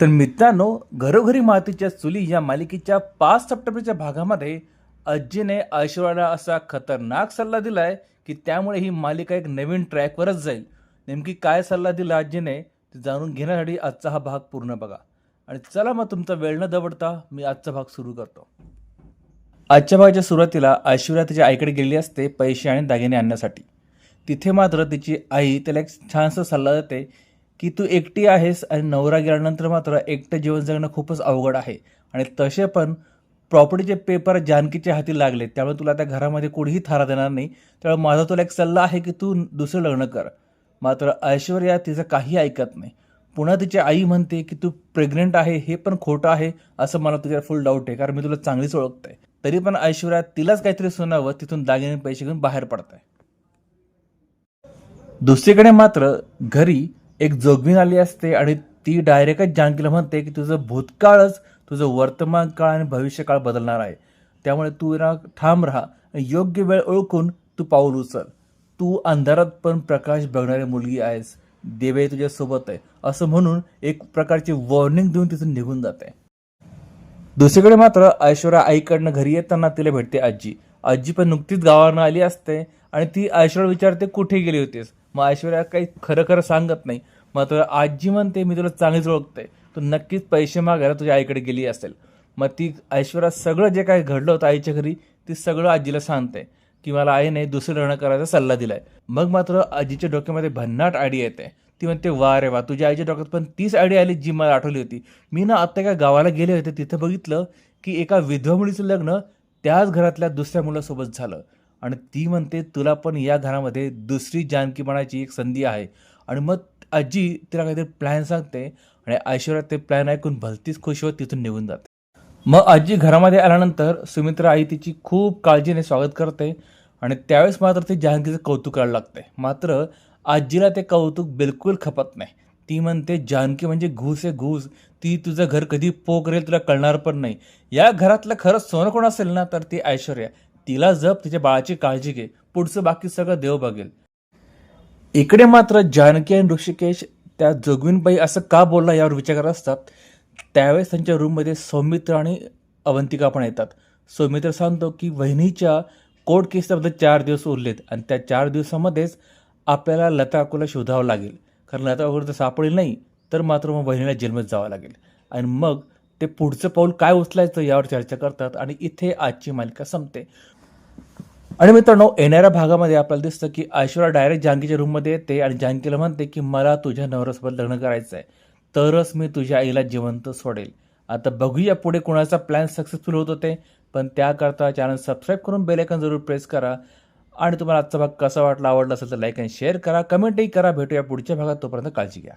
तर मित्रांनो घरोघरी मातीच्या चुली या मालिकेच्या पाच सप्टेंबरच्या भागामध्ये आजीने ऐश्वर्याला असा खतरनाक सल्ला दिलाय की त्यामुळे ही मालिका एक नवीन ट्रॅकवरच जाईल. नेमकी काय सल्ला दिला अज्जीने ते जाणून घेण्यासाठी आजचा हा भाग पूर्ण बघा. आणि चला मग तुमचा वेळ न दवडता मी आजचा भाग सुरू करतो. आजच्या भागाच्या सुरुवातीला ऐश्वर्या तिच्या आईकडे गेली असते पैसे आणि दागिने आणण्यासाठी. तिथे मात्र तिची आई त्याला एक छानसा सल्ला देते की तू एकटी आहेस आणि नवरा गेल्यानंतर मात्र एकटं जीवन जगणं खूपच अवघड आहे. आणि तसे पण प्रॉपर्टीचे पेपर जानकीच्या हाती लागले त्यामुळे तुला त्या घरामध्ये कोणीही थारा देणार नाही. त्यामुळे माझा तुला एक सल्ला आहे की तू दुसरं लग्न कर. मात्र ऐश्वर्या तिचं काही ऐकत नाही. पुन्हा तिची आई म्हणते की तू प्रेग्नेंट आहे हे पण खोटं आहे असं मला तुझ्या फुल डाऊट आहे कारण मी तुला चांगलीच ओळखते तरी पण ऐश्वर्या तिलाच काहीतरी सुनावं तिथून दागिने पैसे घेऊन बाहेर पडत आहे दुसरीकडे मात्र घरी एक जोगवीन आली असते आणि ती डायरेक्टच जानकीला म्हणते की तुझं भूतकाळच तुझं वर्तमान काळ आणि भविष्यकाळ बदलणार आहे. त्यामुळे तू ना ठाम राहा योग्य वेळ ओळखून तू पाऊल उचल. तू अंधारात पण प्रकाश बघणारी मुलगी आहेस. देवे तुझ्यासोबत आहे. असं म्हणून एक प्रकारची वॉर्निंग देऊन तिथून निघून जाते. दुसरीकडे मात्र ऐश्वर्या आईकडनं घरी येताना तिला भेटते आजी. आजी पण नुकतीच गावानं आली असते आणि ती ऐश्वर्या विचारते कुठे गेली होतीस? मग ऐश्वर्या काही खरं खरं सांगत नाही. मात्र आजी म्हणते मी तुला चांगलीच ओळखते तू नक्कीच पैसे मागायला तुझ्या आईकडे गेली असेल. मग ती ऐश्वर्या सगळं जे काही घडलं होतं आईच्या घरी ती सगळं आजीला सांगते की मला आईने दुसरं लग्न करायचा सल्ला दिलाय. मग मात्र आजीच्या डोक्यामध्ये भन्नाट आयडिया येते. ती म्हणते वा रे वा तुझ्या आईच्या डोक्यात पण तीच आयडिया आली जी मला आठवली होती. मी ना आत्ता एका गावाला गेले होते तिथं बघितलं की एका विधवा मुलीचं लग्न त्याच घरातल्या दुसऱ्या मुलासोबत झालं. आणि ती म्हणते तुला पण या घरामध्ये दुसरी जानकी म्हणायची एक संधी आहे. आणि मग आजी तिला काहीतरी प्लॅन सांगते आणि ऐश्वर्या ते प्लॅन ऐकून भलतीच खुश होत तिथून निघून जाते. मग आजी घरामध्ये आल्यानंतर सुमित्रा आई तिची खूप काळजीने स्वागत करते आणि त्यावेळेस मात्र ती जानकीचं कौतुक करायला लागते. मात्र आजीला ते कौतुक बिलकुल खपत नाही. ती म्हणते जानकी म्हणजे घूस आहे घूस. ती तुझं घर कधी पो करेल तुला कळणार पण नाही. या घरातलं खरं सोनं कोण असेल ना तर ती ऐश्वर्या. तिला जप तिच्या बाळाची काळजी घे. पुढचं बाकी सगळं देव बघेल. इकडे मात्र जानकी आणि ऋषिकेश त्या जोगवीनबाई असं का बोलला यावर विचार करत असतात? त्यावेळेस त्यांच्या रूममध्ये सौमित्र आणि अवंतिका पण येतात. सौमित्र सांगतो की वहिनीच्या कोर्ट केसच्याबद्दल चार दिवस उरलेत आणि त्या चार दिवसामध्येच आपल्याला लता अकोला शोधावं लागेल. कारण लता अकोला जर सापडेल नाही तर मात्र मग वहिनीला जेलमध्ये जावं लागेल. आणि मग ते पुढचं पाऊल काय उचलायचं यावर चर्चा करतात आणि इथे आजची मालिका संपते. आणि मित्रांनो येणाऱ्या भागामध्ये आपल्याला दिसतं की ऐश्वर्या डायरेक्ट जानकीच्या रूममध्ये येते आणि जानकीला म्हणते की मला तुझ्या नवऱ्यासोबत लग्न करायचं आहे तरच मी तुझ्या आईला जिवंत सोडेल. आता बघूया पुढे कोणाचा प्लॅन सक्सेसफुल होत होते पण त्याकरता चॅनल सबस्क्राईब करून बेलायकन जरूर प्रेस करा. आणि तुम्हाला आजचा भाग कसा वाटला आवडला असेल तर लाईक आणि शेअर करा. कमेंटही करा. भेटूया पुढच्या भागात. तोपर्यंत काळजी घ्या.